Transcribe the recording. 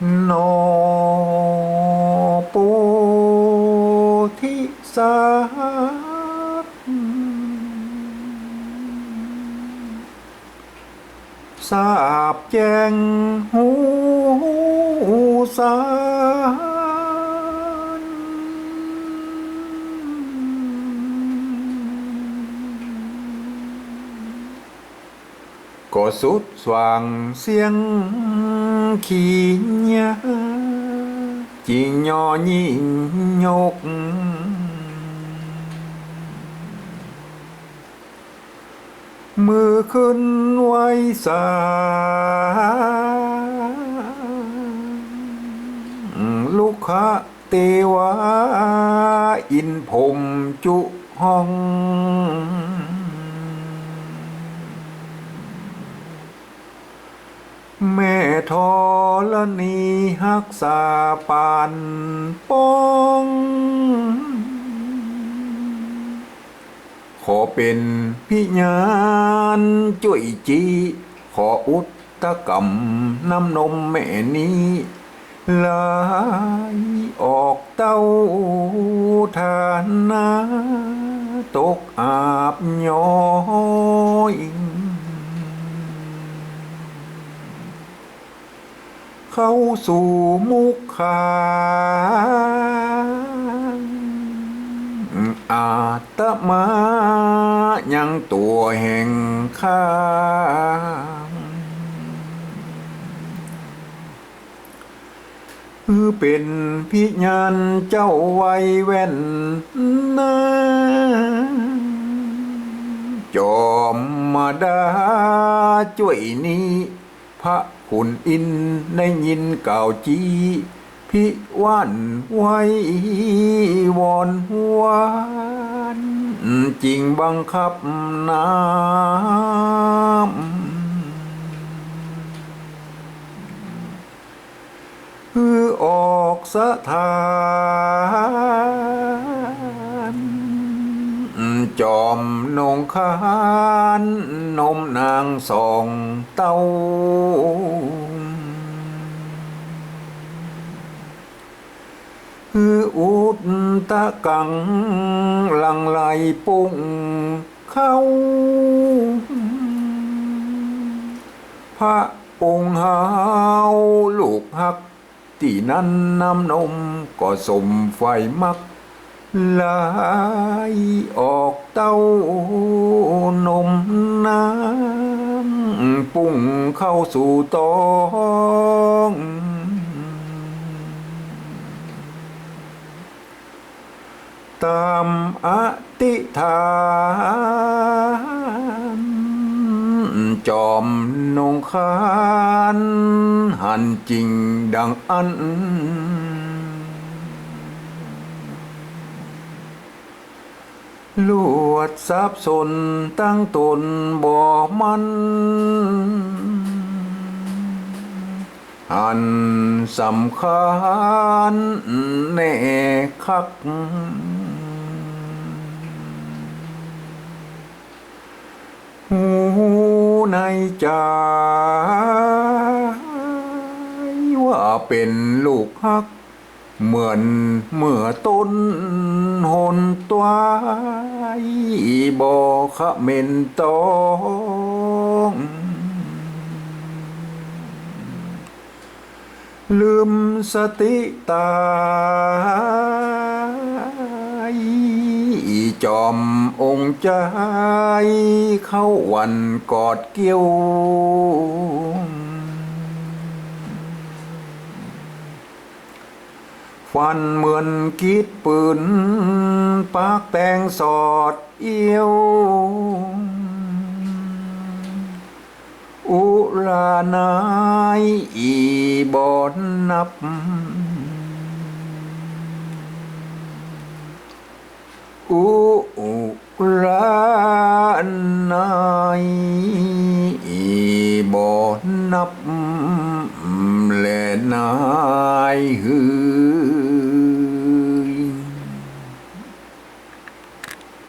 โนปุทิสาสาบแจงหูสา ก็สุดสว่างเสียงขี้ยาจิงยอยิ่งยกมือขึ้นไว้สาลูกค้าเตวาอินผมจุห้อง แม่ทอลนีหักษาปานปองขอเป็นพิญาณจุยจี ขออุตตกรรมน้ำนมแม่นี้ไหลออกเต้าทานนาตกอาบย้อย เข้าสู่มุขคาอาตมายังตัวแห่งข้างคือเป็นพิญาเจ้าไว้แว่นนาจอมมาดาช่วยนี้พระ ขุนอินทร์ได้ยินเก่าจีพิวันไว้วอนหวานจริงบังคับน้ำคือออกสถาน จอมนงคานนมนางสองเต้า คืออุดตะกัง ลังไหลปุ้งเข้า พระองค์หาวลูกหัก ที่นั้นน้ำนมก็สมไฟมัก ไหลออกเต้านมน้ำปุ้งเข้าสู่ตองตามอติฐานจอมนงคานหันจริงดังอัน ลวดสับสนตั้งตนบ่มัน อันสำคัญแน่คัก หูในใจว่าเป็นลูกฮัก เหมือนเมื่อต้นหนตัวบ่ขะเมนตองลืมสติตายจอมองค์ใจเข้าวันกอดเกี่ยว ฟันเหมือนกีดปืนปากแตงสอดเอียว อุรานายอีบอนนับ อุรานาย บ่นับแลนายหือ